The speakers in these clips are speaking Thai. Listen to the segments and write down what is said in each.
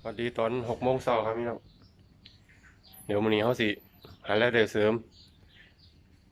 สวัสดีตอนหกโมงเช้าครับพี่น้องเดี๋ยวมื้อนี้เขาสิหารายได้เสริม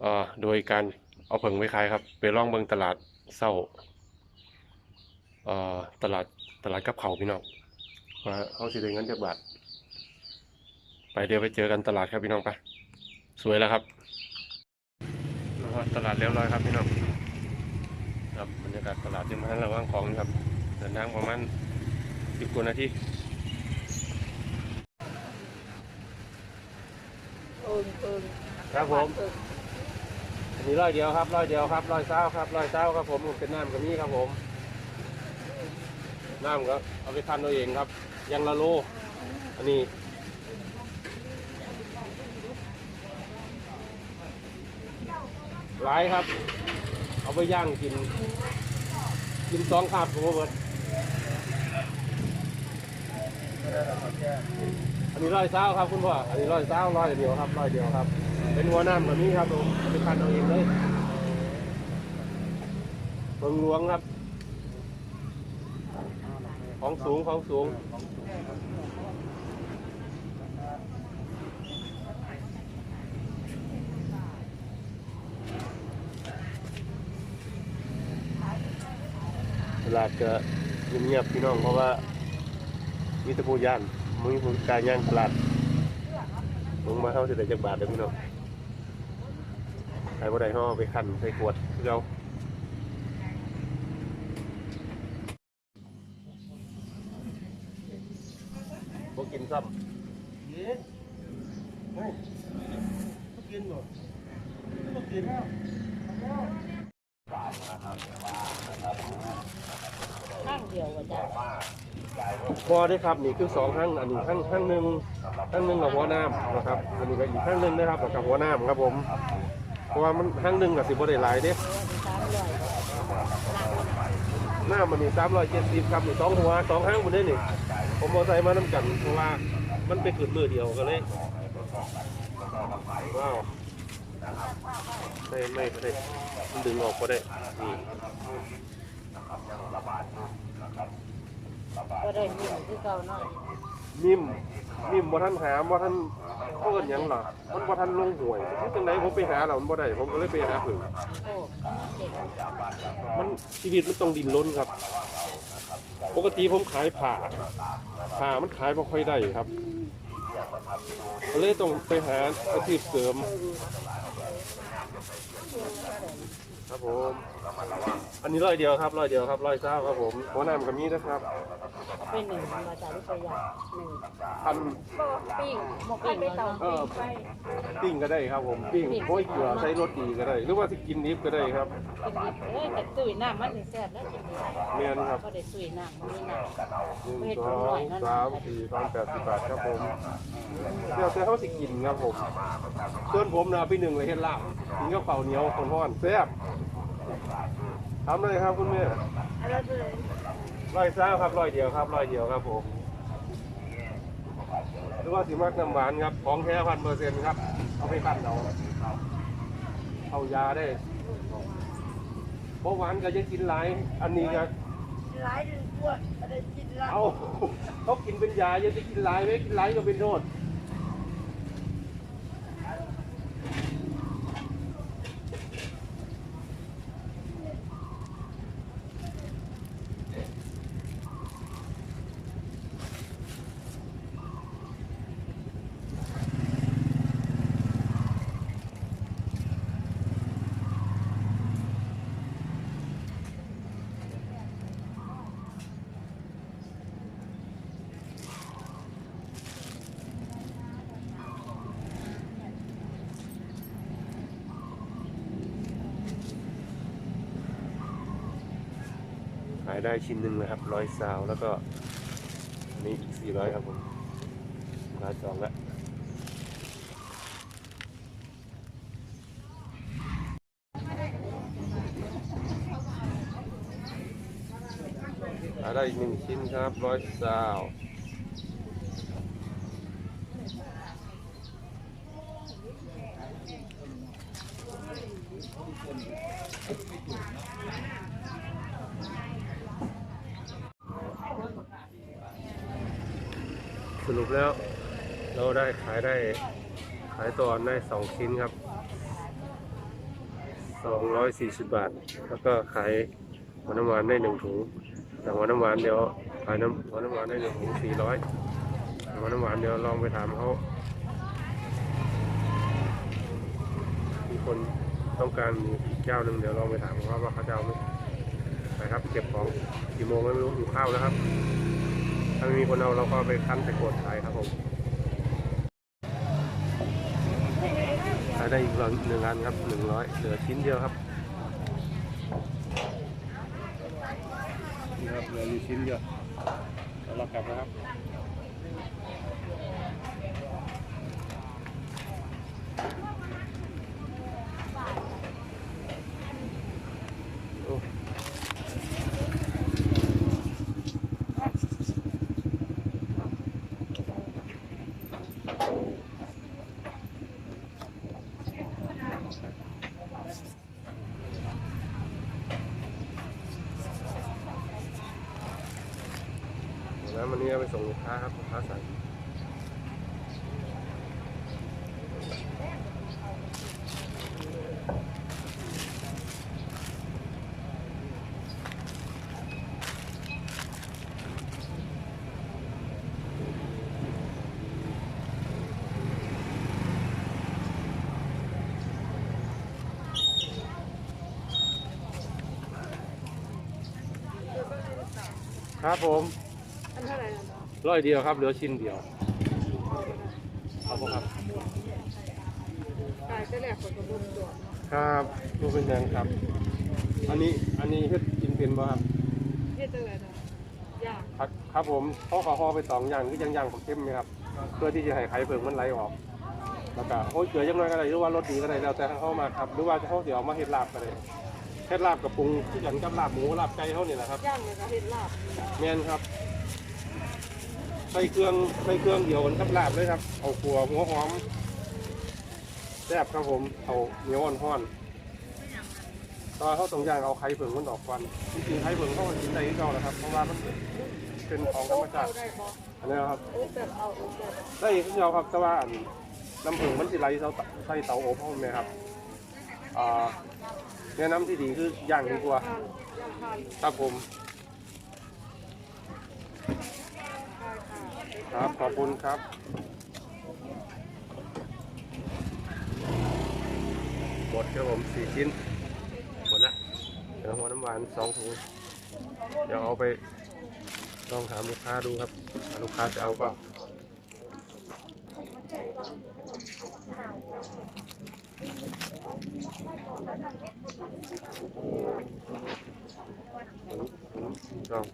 เอ่อโดยการเอาผงไปขายครับ ไปล่องเบิงตลาดเช้าเอ่อตลาดตลาดกับเขาพี่น้องว่าเขาสิได้เงินจากบาทไปเดี๋ยวไปเจอกันตลาดครับพี่น้องไปสวยแล้วครับตลาดเรียบร้อยครับพี่น้องครับบรรยากาศตลาดยังมาระว่างของครับเดินทางประมาณสิบกว่านาที เอิงเอิงครับผม เอิงอันนี้ร้อยเดียวครับร้อยเดียวครับร้อยเศร้าครับร้อยเศร้าครับผมเป็นน้ำกับนี้ครับผม น้ำก็เอาไปคั้นเอาเองครับ ยังละโล อันนี้หลายครับ เอาไปย่างกิน กินสองคาบผมว่าเบิด อันนี้ร้อยเศร้าครับคุณพ่อ อันนี้ร้อยเศร้าร้อยเดียวครับร้อยเดียวครับ เป็นหัวน้ำแบบนี้ครับผมเอาไปคั้นเอาเองเลยเบิงหลวงครับ ของสูงของสูงตลาดก็เงียบๆพี่น้องเพราะว่ามีตะปูยาน มึงมีผู้การย่านตลาดลงมาเท่าสิได้จักบาทเด้อพี่น้องใครบ่ได้ห่อไปคั้นใส่ขวดคือเอาบ่กินซ้ำเฮ้ยไม่กินหรอไม่กินแล้ว ข้างเดียวว่าจะ พอได้ครับนี่คือสองข้างอันนี้ข้างข้างหนึ่งข้างหนึ่งกับหัวน้ำนะครับอันนี้ก็อีกข้างหนึ่งนะครับกับหัวน้ำครับผมเพราะว่ามันข้างหนึ่งกับสิบบ่ได้หลายเด้หน้ามันนี่สามร้อยเจ็ดสิบครับนี่สองหัวสองข้างมันได้นี่ผมเอาใส่มาน้ำกันเพราะว่ามันไปขึ้นมือเดียวกันเลยว้าวไม่ไม่ไม่ได้ดึงออกก็ได้นี่ ก็ได้มีคือเก่าเนาะนิ่มนิ่มบ่ทันหาบ่ทันเพิ่นหยังหรอมันบ่ทันลงห่วยที่จังไดผมไปหาแล้วมันบ่ได้ผมก็เลยไปหาเพิ่นโอ้เด็กมันชีวิตมันต้องดิ้นรนครับ ปกติผมขายผ้าผ้ามันขายไม่ค่อยได้ครับก็เลยต้องไปหาอาชีพเสริม ครับผมอันนี้ร้อยเดียวครับร้อยเดียวครับร้อยเจ้าครับผมหัวหน้ามันกับนี้นะครับเป็นหนึ่งมาจากวิทยาหนึ่งพันปิ้งหมกปิ้งไม่ต้องเออปิ้งก็ได้ครับผมปิ้งโอ้ยเกลือใส่รสดีก็ได้ หรือว่าสิกินดิบก็ได้ครับเป็นดิบเอ้ยแต่ตุ้ยน้ำมันนี่แซ่บแล้วกินดีเมียนครับก็ได้ตุ้ยน้ำมันมีน้หนึ่งสองสามสี่พันแปดสิบบาทครับผมเดี๋ยวแต่เขาสิกินครับผมส่วนผมนะพี่หนึ่งเลยเห็นลาบกินกับข้าวเหนียวคนห้อนแซ่บ ทำเลยครับคุณแม่ร้อยซ่าครับร้อยเดียวครับร้อยเดียวครับผมหรือว่าสีมักน้ำหวานครับ ของแท้พันเปอร์เซ็นต์ครับ เอาไปปั้นเอาเอายาได้เพราะหวานก็จะกินหลาย อันนี้ก็หลายถึงปวดอะไรกินละเอาเขากินเป็นยายังจะกินหลายไหมกินหลายก็เป็นโทษายได้ชิ้นหนึ่งนะครับร้อยซาวแล้วก็อันนี้อีกสี่ร้อยครับผมร้านจองแล้วขายได้อีกหนึ่งชิ้นครับร้อยซาว ปแล้ว เราได้ขายได้ขายตัวได้สองชิ้นครับสองร้อยสี่สิบบาท แล้วก็ขายหัวน้ำหวานได้หนึ่งถุงแต่หัวน้ำหวานเดี๋ยวขายน้ำหัวน้ำหวานได้หนึ่งถุงสี่ร้อยหัวน้ำหวานเดี๋ยวลองไปถามเขามีคนต้องการมีอีกเจ้าหนึ่งเดี๋ยวลองไปถามเขาว่าเขาจะเอาไหมไปครับ เก็บของกี่โมงไม่รู้อยู่ข้าวแล้วครับ ถ้าไม่มีคนเอาเราก็ไปคั้นไปกดขายครับผมขายได้อีกหนึ่งอันครับหนึ่งร้อยเหลือชิ้นเดียวครับนี่ครับเหลืออยู่ชิ้นเดียวเรากลับนะครับ วันนี้เอาไปส่งลูกค้าครับลูกค้าสั่งครับผม อันเท่าไหร่นะร้อยเดียวครับเหลือชิ้นเดียวครับผมครับตายแต่แรกคนก็บ่ตัวครับดูเป็นยังครับ อันนี้อันนี้เฮ็ดกินเป็นบ่ครับเฮ็ดจังได๋นะยากครับ ครับผมเขาขอห่อไปสองอย่างคือยังย่างผมเข้มไหมครับ เพื่อที่จะให้ไข่เพิ่งมันไหลออก แล้วก็โอ้ยเกลือยังน้อยก็ได้หรือว่ารสดีก็ได้แล้วแต่เขามาครับ หรือว่าจะเขาเดี๋ยวเอามาเฮ็ดลาบก็ได้เฮ็ดลาบกับปรุงที่กันกับลาบหมูลาบไก่เขานี่แหละครับย่างเลยก็เฮ็ดลาบแม่นครับ ใส่เครื่องใส่เครื่องเดียวกันกับลาบเลยครับ เอาขัวหัวหอมแซ่บครับผมเอาเหนียวอ่อนๆตอนเขาต้องย่างเอาไข่เผิงมันออกก่อนจริงๆไข่เผิงเขาก็กินได้ที่เก่านะครับ เพราะว่ามันเป็นของธรรมชาติอันนี้ครับโอ้แบบเอาโอ้แบบได้ที่เดียวครับแต่ว่านน้ำผึ้งมันสิไหลเตาใส่เตาอบเขาไหมครับอ่าแนะนำที่ดีคือย่างดีกว่าครับผม ได้ ครับ ขอบคุณครับหมดครับผมสี่ชิ้นหมดละเดี๋ยวหัวน้ำหวานสองถุงเดี๋ยวเอาไปลองถามลูกค้าดูครับลูกค้าจะเอาเปล่าลอง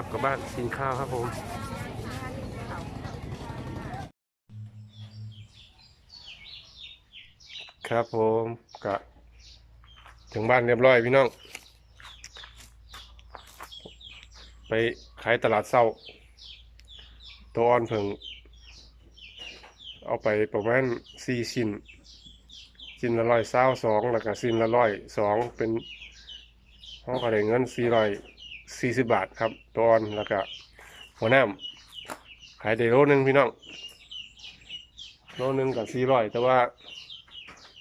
ครับกลับบ้านกินข้าวครับผมครับผมกะถึงบ้านเรียบร้อยพี่น้อง ไปขายตลาดเศร้าตัวอ่อนเพิ่งเอาไปประมาณสี่ชิ้นชิ้นละร้อยเศร้าสองแล้วก็ชิ้นละร้อยสองเป็นห้องก็ได้เงินสี่ร้อย สี่สิบบาทครับตัวอ่อนแล้วก็หัวหน้ำขายได้โลหนึงพี่น้องโลหนึงกับสี่ร้อยแต่ว่า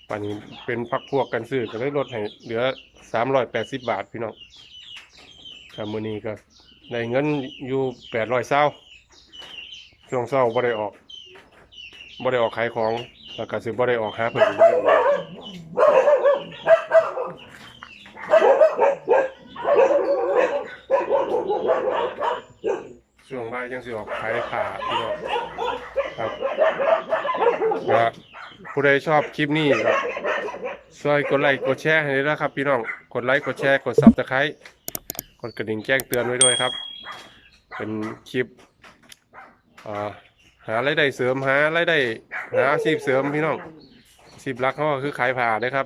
ปันนี้เป็นพักพวกกันซื้อก็เลยลดให้เหลือสามร้อยแปดสิบบาทพี่น้องครับมื้อนี้ก็ได้เงินอยู่แปดร้อยเศร้าช่วงเศร้าบ่ได้ออกบ่ได้ออกขายของแล้วก็สิบ่ได้ออกหาเพิ่อีกช่วงบ่า ยจังสิออกขายขาพี่น้องครับก็ผู้ใดชอบคลิปนี้ก็ช่วยกดไลค์กดแชร์ให้ด้วยนะครับ พี่น้องกดไลค์กดแชร์กด Subscribe กดกระดิ่งแจ้งเตือนไว้ด้วยครับ เป็นคลิปอ่าหารายได้เสริมหารายได้หาอาชีพเสริมพี่น้องสิบลักเขาก็คือขายผ่าเด้ครับ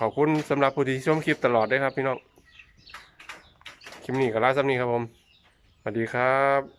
ขอบคุณสำหรับผู้ที่ชมคลิปตลอดด้วยครับ พี่น้องคลิปนี้ก็ลาสำนี้ครับผม สวัสดีครับ